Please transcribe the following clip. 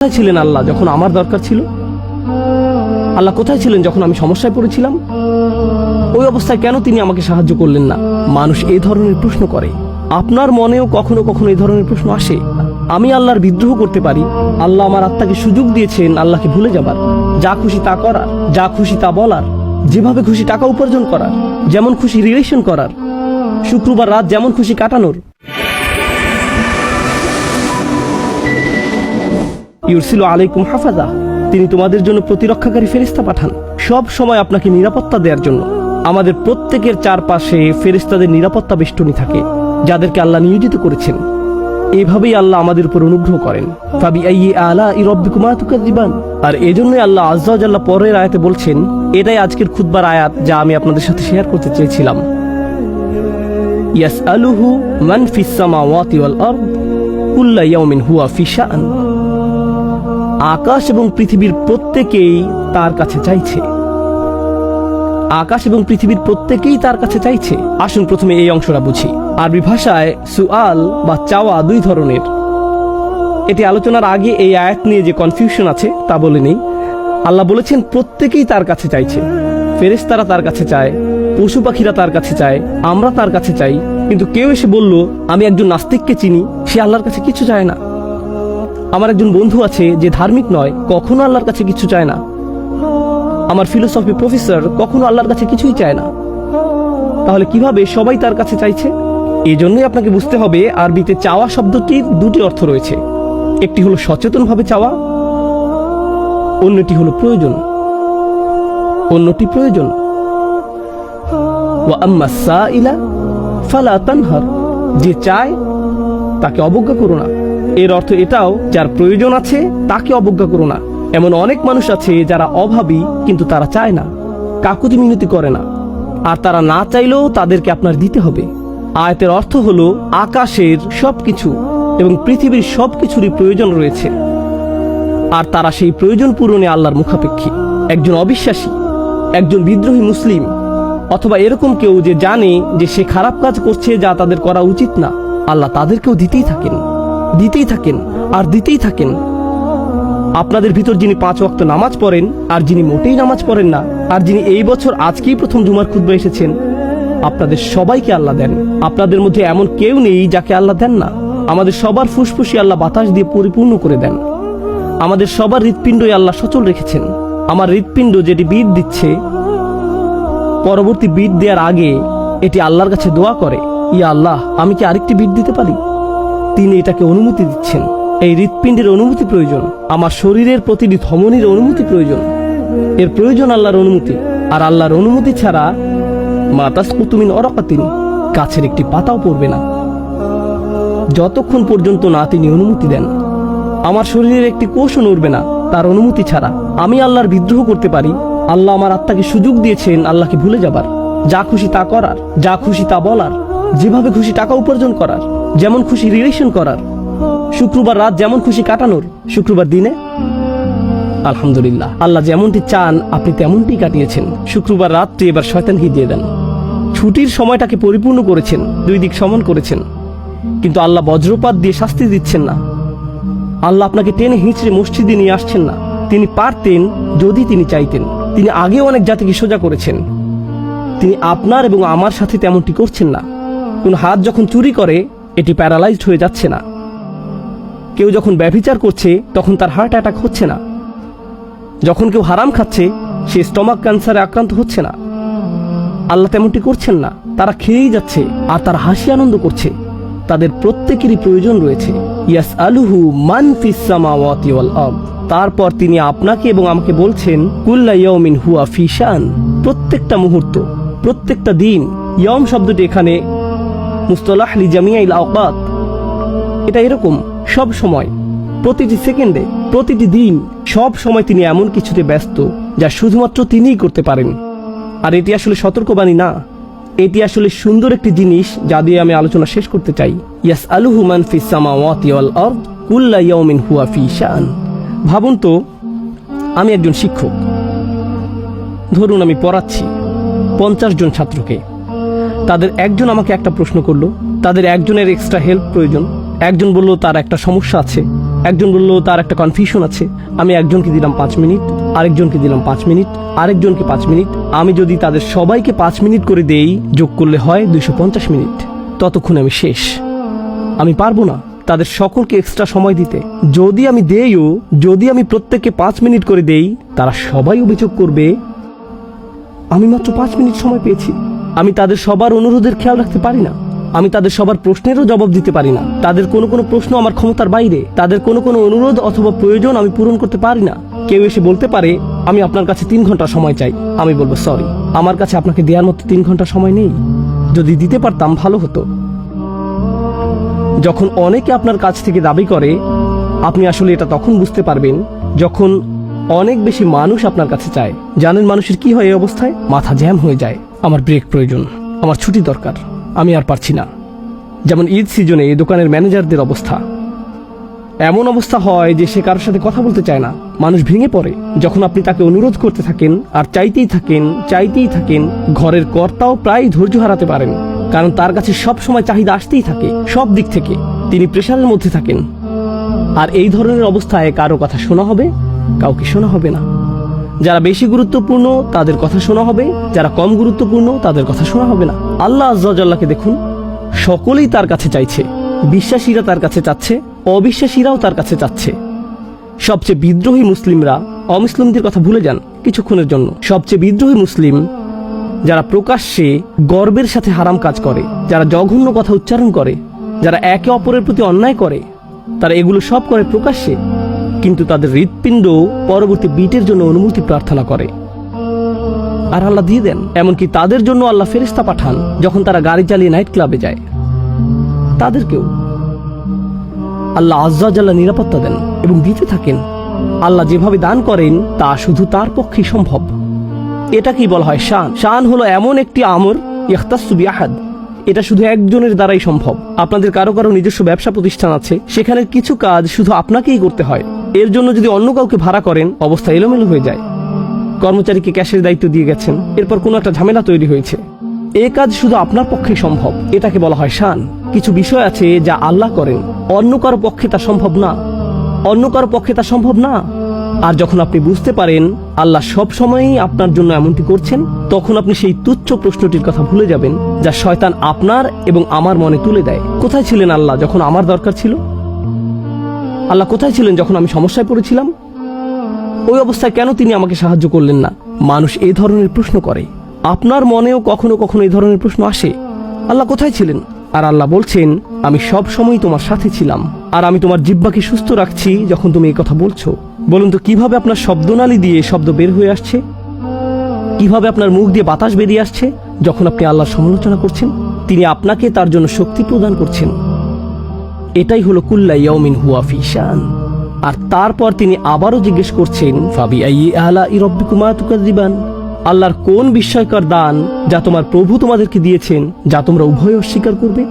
কোথায় ছিলেন আল্লাহ যখন আমার দরকার ছিল? আল্লাহ কোথায় ছিলেন যখন আমি সমস্যায় পড়েছিলাম? ওই অবস্থায় কেন তিনি আমাকে সাহায্য করলেন না? মানুষ এই ধরনের প্রশ্ন করে। আপনার মনেও কখনো কখনো এই ধরনের প্রশ্ন আসে। আমি আল্লাহর বিদ্রোহ করতে পারি। আল্লাহ আমার আত্মাকে সুযোগ দিয়েছেন আল্লাহকে ভুলে যাবার। যা খুশি তা করার, যা খুশি তা বলার, যেভাবে খুশি টাকা উপার্জন করার, যেমন খুশি রিলেশন করার, শুক্রবার রাত যেমন খুশি কাটানোর ইউরসিল আলাইকুম হাফাজা। তিনি তোমাদের জন্য প্রতিরক্ষাকারী ফেরিস্তা পাঠান। সব সময় আপনাকে নিরাপত্তা দেওয়ার জন্য। আমাদের প্রত্যেকের চারপাশে ফেরিস্তাদের নিরাপত্তা বেষ্টনী থাকে, যাদেরকে আল্লাহ নিয়োজিত করেছেন। এভাবেই আল্লাহ আমাদের উপর অনুগ্রহ করেন। আলা ই আর এজন্যই আল্লাহ আজ্জাল্লাহ পরের আয়াতে বলছেন, এটাই আজকের খুতবার আয়াত যা আমি আপনাদের সাথে শেয়ার করতে চেয়েছিলাম। ইয়াসআলুহু মান ফিস সামাওয়াতি ওয়াল আরদ হুয়া ফি শাআন আকাশ এবং পৃথিবীর প্রত্যেকেই তার কাছে চাইছে। আকাশ এবং পৃথিবীর প্রত্যেকেই তার কাছে চাইছে। আসুন প্রথমে এই অংশটা বুঝি। আরবি ভাষায় সুআল বা চাওয়া দুই ধরনের। এটি আলোচনার আগে এই আয়াত নিয়ে যে কনফিউশন আছে তা বলে নেই। আল্লাহ বলেছেন, প্রত্যেকেই তার কাছে চাইছে। ফেরেশতারা তার কাছে চায়, পশু পাখিরা তার কাছে চায়, আমরা তার কাছে চাই। কিন্তু কেউ এসে বলল, আমি একজন নাস্তিককে চিনি, সে আল্লাহর কাছে কিছু চায় না। আমার একজন বন্ধু আছে যে ধার্মিক নয়, কখনো আল্লাহর কাছে কিছু চায় না। আমার ফিলোসফি প্রফেসর কখনো আল্লাহর কাছে কিছুই চায় না। তাহলে কীভাবে সবাই তার কাছে চাইছে? এই জন্যই আপনাকে বুঝতে হবে, আরবিতে চাওয়া শব্দটির দুটি অর্থ রয়েছে। একটি হলো সচেতনভাবে চাওয়া, অন্যটি হলো প্রয়োজন। অন্যটি প্রয়োজন। ওয়া আম্মা সাইলা ফালা তানহার, যে চায় তাকে অবজ্ঞা করো না। এর অর্থ এটাও, যার প্রয়োজন আছে, তাকে অবজ্ঞা করো না। এমন অনেক মানুষ আছে যারা অভাবী, কিন্তু তারা চায় না। কাকুতি মিনতি করে না। আর তারা না চাইলেও তাদেরকে আপনার দিতে হবে। আয়তের অর্থ হলো, আকাশের সবকিছু এবং পৃথিবীর সবকিছুরই প্রয়োজন রয়েছে। আর তারা সেই প্রয়োজন পূরণে আল্লাহর মুখাপেক্ষী। একজন অবিশ্বাসী, একজন বিদ্রোহী মুসলিম, অথবা এরকম কেউ যে জানে যে সে খারাপ কাজ করছে যা তাদের করা উচিত না। আল্লাহ তাদেরকেও দিতেই থাকেন। দিতেই থাকেন, আর দিতেই থাকেন। আপনাদের ভিতর যিনি পাঁচ ওয়াক্ত নামাজ পড়েন, আর যিনি মোটেই নামাজ পড়েন না, আর যিনি এই বছর আজকেই প্রথম জুমার খুদ্া এসেছেন, আপনাদের সবাইকে আল্লাহ দেন। আপনাদের মধ্যে এমন কেউ নেই যাকে আল্লাহ দেন না। আমাদের সবার ফুসফুসি আল্লাহ বাতাস দিয়ে পরিপূর্ণ করে দেন। আমাদের সবার হৃৎপিণ্ডই আল্লাহ সচল রেখেছেন। আমার হৃৎপিণ্ড যেটি বিদ দিচ্ছে, পরবর্তী বিট দেওয়ার আগে এটি আল্লাহর কাছে দোয়া করে, ইয়া আল্লাহ, আমি কি আরেকটি বিট দিতে পারি? তিনি এটাকে অনুমতি দিচ্ছেন। এই হৃৎপিণ্ডের অনুমতি প্রয়োজন। আমার শরীরের প্রতিটি ধমনির অনুমতি প্রয়োজন। এর প্রয়োজন আল্লাহর অনুমতি। আর আল্লাহর অনুমতি ছাড়া মাতাস কুতুমিন অরকাতিন গাছের একটি পাতাও পড়বে না। যতক্ষণ পর্যন্ত না তিনি অনুমতি দেন, আমার শরীরের একটি কোষও নড়বে না। তার অনুমতি ছাড়া আমি আল্লাহর বিদ্রোহ করতে পারি। আল্লাহ আমার আত্মাকে সুযোগ দিয়েছেন আল্লাহকে ভুলে যাবার। যা খুশি তা করার, যা খুশি তা বলার, যেভাবে খুশি টাকা উপার্জন করার। যেমন খুশি রিলেশন করার, শুক্রবার রাত যেমন খুশি কাটানোর, শুক্রবার দিনে আলহামদুলিল্লাহ। আল্লাহ যেমনটি চান, আপনি তেমনটি কাটিয়েছেন। শুক্রবার রাত্রি এবার শয়তানকে দিয়ে দেন। ছুটির সময়টাকে পরিপূর্ণ করেছেন, দুই দিক সমান করেছেন। কিন্তু আল্লাহ বজ্রপাত দিয়ে শাস্তি দিচ্ছেন না। আল্লাহ আপনাকে টেনে হিঁচড়ে মসজিদে নিয়ে আসছেন না। তিনি পারতেন যদি তিনি চাইতেন। তিনি আগে অনেক জাতিকে সোজা করেছেন। তিনি আপনার এবং আমার সাথে তেমনটি করছেন না। কোন হাত যখন চুরি করে এটি প্যারালাইজড হয়ে যাচ্ছে না। কেউ যখন ব্যভিচার করছে, তখন তার হার্ট অ্যাটাক হচ্ছে না। যখন কেউ হারাম খাচ্ছে, সে স্টমাক ক্যান্সারে আক্রান্ত হচ্ছে না। আল্লাহ তেমনটি করছেন না। তারা খেয়েই যাচ্ছে, আর তার হাসি আনন্দ করছে। তাদের প্রত্যেকেরই প্রয়োজন রয়েছে। ইয়াস আলুহু মান তারপর তিনি আপনাকে এবং আমাকে বলছেন, কুল্লা হুয়া ফিশান প্রত্যেকটা মুহূর্ত, প্রত্যেকটা দিন ইয়ম শব্দটি এখানে মুস্তলাহ লি জামিয়াইল আওকাত। এটা এরকম সব সময়, প্রতিটি সেকেন্ডে, প্রতিটি দিন, সব সময় তিনি এমন কিছুতে ব্যস্ত, যা শুধুমাত্র তিনিই করতে পারেন। আর এটি আসলে সতর্কবাণী না, এটি আসলে সুন্দর একটি জিনিস যা দিয়ে আমি আলোচনা শেষ করতে চাই। ইয়াস আলুহু মান ভাবুন তো, আমি একজন শিক্ষক। ধরুন আমি পড়াচ্ছি পঞ্চাশ জন ছাত্রকে। তাদের একজন আমাকে একটা প্রশ্ন করল, তাদের একজনের এক্সট্রা হেল্প প্রয়োজন। একজন বলল, তার একটা সমস্যা আছে। একজন বলল, তার একটা কনফিউশন আছে। আমি একজনকে দিলাম পাঁচ মিনিট, আরেকজনকে দিলাম পাঁচ মিনিট, আরেকজনকে পাঁচ মিনিট। আমি যদি তাদের সবাইকে পাঁচ মিনিট করে দেই, যোগ করলে হয় দুইশো পঞ্চাশ মিনিট। ততক্ষণ আমি শেষ। আমি পারব না তাদের সকলকে এক্সট্রা সময় দিতে। যদি আমি দেইও, যদি আমি প্রত্যেককে পাঁচ মিনিট করে দেই, তারা সবাই অভিযোগ করবে, আমি মাত্র পাঁচ মিনিট সময় পেয়েছি। আমি তাদের সবার অনুরোধের খেয়াল রাখতে পারি না। আমি তাদের সবার প্রশ্নেরও জবাব দিতে পারি না। তাদের কোনো কোনো প্রশ্ন আমার ক্ষমতার বাইরে। তাদের কোনো কোনো অনুরোধ অথবা প্রয়োজন আমি পূরণ করতে পারি না। কেউ এসে বলতে পারে, আমি আপনার কাছে তিন ঘণ্টা সময় চাই। আমি বলব, সরি, আমার কাছে আপনাকে দেওয়ার মতো তিন ঘণ্টা সময় নেই। যদি দিতে পারতাম, ভালো হতো। যখন অনেকে আপনার কাছ থেকে দাবি করে, আপনি আসলে এটা তখন বুঝতে পারবেন যখন অনেক বেশি মানুষ আপনার কাছে চায়। জানেন মানুষের কি হয় এই অবস্থায়? মাথা জ্যাম হয়ে যায়। আমার ব্রেক প্রয়োজন, আমার ছুটি দরকার, আমি আর পারছি না। যেমন ঈদ সিজনে এই দোকানের ম্যানেজারদের অবস্থা। এমন অবস্থা হয় যে সে কারোর সাথে কথা বলতে চায় না। মানুষ ভেঙে পড়ে। যখন আপনি তাকে অনুরোধ করতে থাকেন, আর চাইতেই থাকেন চাইতেই থাকেন, ঘরের কর্তাও প্রায় ধৈর্য হারাতে পারেন। কারণ তার কাছে সব সময় চাহিদা আসতেই থাকে, সব দিক থেকে। তিনি প্রেশারের মধ্যে থাকেন। আর এই ধরনের অবস্থায় কারও কথা শোনা হবে, কাউকে শোনা হবে না। যারা বেশি গুরুত্বপূর্ণ, তাদের কথা শোনা হবে। যারা কম গুরুত্বপূর্ণ, তাদের কথা শোনা হবে না। আল্লাহ আজ্লাকে দেখুন, সকলেই তার কাছে চাইছে। বিশ্বাসীরা তার কাছে চাচ্ছে, অবিশ্বাসীরাও তার কাছে চাচ্ছে। সবচেয়ে বিদ্রোহী মুসলিমরা অমুসলিমদের কথা ভুলে যান কিছুক্ষণের জন্য। সবচেয়ে বিদ্রোহী মুসলিম যারা প্রকাশ্যে গর্বের সাথে হারাম কাজ করে, যারা জঘন্য কথা উচ্চারণ করে, যারা একে অপরের প্রতি অন্যায় করে, তারা এগুলো সব করে প্রকাশ্যে। কিন্তু তাদের হৃৎপিণ্ড পরবর্তী বিটের জন্য অনুমতি প্রার্থনা করে। আর আল্লাহ দিয়ে দেন, এমনকি তাদের জন্য আল্লাহ ফেরিস্তা পাঠান যখন তারা গাড়ি চালিয়ে নাইট ক্লাবে যায়। তাদেরকেও আল্লাহ আজ্জাল্লাহ নিরাপত্তা দেন এবং দিতে থাকেন। আল্লাহ যেভাবে দান করেন, তা শুধু তার পক্ষেই সম্ভব। এটাকেই বলা হয় শান? শান হলো এমন একটি আমর ইখতাসুবি আহাদ এটা শুধু একজনের দ্বারাই সম্ভব। আপনাদের কারও কারও নিজস্ব ব্যবসা প্রতিষ্ঠান আছে সেখানে কিছু কাজ শুধু আপনাকেই করতে হয়। এর জন্য যদি অন্য কাউকে ভাড়া করেন, অবস্থা এলোমেলো হয়ে যায়। কর্মচারীকে ক্যাশের দায়িত্ব দিয়ে গেছেন। এরপর কোনো একটা ঝামেলা তৈরি হয়েছে। এ কাজ শুধু আপনার পক্ষেই সম্ভব। এটাকে বলা হয় শান। কিছু বিষয় আছে যা আল্লাহ করেন। অন্য কারও পক্ষে তা সম্ভব না। অন্য কারও পক্ষে তা সম্ভব না। আর যখন আপনি বুঝতে পারেন আল্লাহ সব সময়ই আপনার জন্য এমনটি করছেন, তখন আপনি সেই তুচ্ছ প্রশ্নটির কথা ভুলে যাবেন, যা শয়তান আপনার এবং আমার মনে তুলে দেয়। কোথায় ছিলেন আল্লাহ যখন আমার দরকার ছিল? আল্লাহ কোথায় ছিলেন যখন আমি সমস্যায় পড়েছিলাম? ওই অবস্থায় কেন তিনি আমাকে সাহায্য করলেন না? মানুষ এই ধরনের প্রশ্ন করে। আপনার মনেও কখনো কখনো এই ধরনের প্রশ্ন আসে। আল্লাহ কোথায় ছিলেন? আর আল্লাহ বলছেন, আমি সব সময় তোমার সাথে ছিলাম। আর আমি তোমার জিব্বাকে সুস্থ রাখছি যখন তুমি এই কথা বলছো। বলুন তো, কীভাবে আপনার শব্দনালী দিয়ে শব্দ বের হয়ে আসছে? কীভাবে আপনার মুখ দিয়ে বাতাস বেরিয়ে আসছে? যখন আপনি আল্লাহর সমালোচনা করছেন, তিনি আপনাকে তার জন্য শক্তি প্রদান করছেন। এটাই হলো কুল্লা ইয়ামিন হুয়া ফিশান আর তারপর তিনি আবারও জিজ্ঞেস করছেন, ফাবি আই আলা ইরব্বিকুমা দিবান আল্লাহর কোন বিস্ময়কর দান যা তোমার প্রভু তোমাদেরকে দিয়েছেন, যা তোমরা উভয় অস্বীকার করবে?